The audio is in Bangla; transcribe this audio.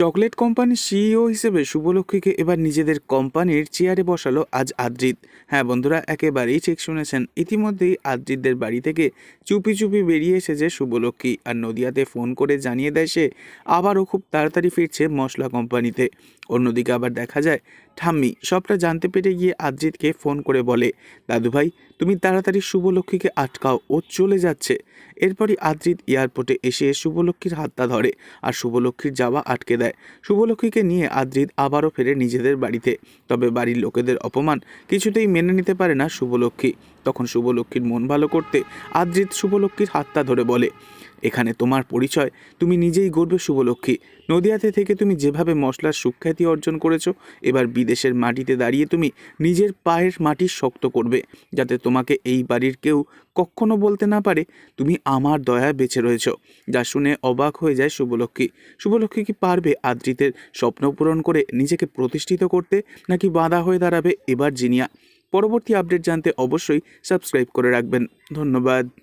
চকলেট কোম্পানির সিইও হিসেবে শুভলক্ষ্মীকে এবার নিজেদের কোম্পানির চেয়ারে বসালো আজ আদ্রিত। হ্যাঁ বন্ধুরা, একেবারেই ঠিক শুনেছেন। ইতিমধ্যেই আদ্রিতদের বাড়ি থেকে চুপি চুপি বেরিয়ে এসেছে শুভলক্ষ্মী আর নদিয়াতে ফোন করে জানিয়ে দেয় সে আবারও খুব তাড়াতাড়ি ফিরছে মশলা কোম্পানিতে। অন্যদিকে আবার দেখা যায়, ঠাম্মি, সবটা জানতে পেরে গিয়ে আদ্রিতকে ফোন করে বলে, দাদুভাই, তুমি তাড়াতাড়ি শুভলক্ষ্মীকে আটকাও, ও চলে যাচ্ছে। এরপরই আদ্রিত এয়ারপোর্টে এসে শুভলক্ষ্মীর হাতটা ধরে আর শুভলক্ষ্মীর যাওয়া আটকে দেয়। শুভলক্ষ্মীকে নিয়ে আদ্রিত আবারও ফেরে নিজেদের বাড়িতে। তবে বাড়ির লোকেদের অপমান কিছুতেই মেনে নিতে পারে না শুভলক্ষ্মী। তখন শুভলক্ষ্মীর মন ভালো করতে আদ্রিত শুভলক্ষ্মীর হাতটা ধরে বলে, এখানে তোমার পরিচয়। তুমি নিজেই গর্বে শুভলক্ষ্মী। নদিয়াতে থেকে তুমি যেভাবে মশলার সুখ্যাতি অর্জন করেছ, এবার বিদেশের মাটিতে দাঁড়িয়ে তুমি নিজের পায়ের মাটি শক্ত করবে, যাতে তোমাকে এই বাড়ির কেউ কখনো বলতে না পারে, তুমি আমার দয়া বেঁচে রয়েছ। যা শুনে অবাক হয়ে যায় শুভলক্ষ্মী। শুভলক্ষ্মী কি পারবে আদ্রিতের স্বপ্ন পূরণ করে নিজেকে প্রতিষ্ঠিত করতে, নাকি বাধা হয়ে দাঁড়াবে এবার জিনিয়া? পরবর্তী আপডেট জানতে অবশ্যই সাবস্ক্রাইব করে রাখবেন। ধন্যবাদ।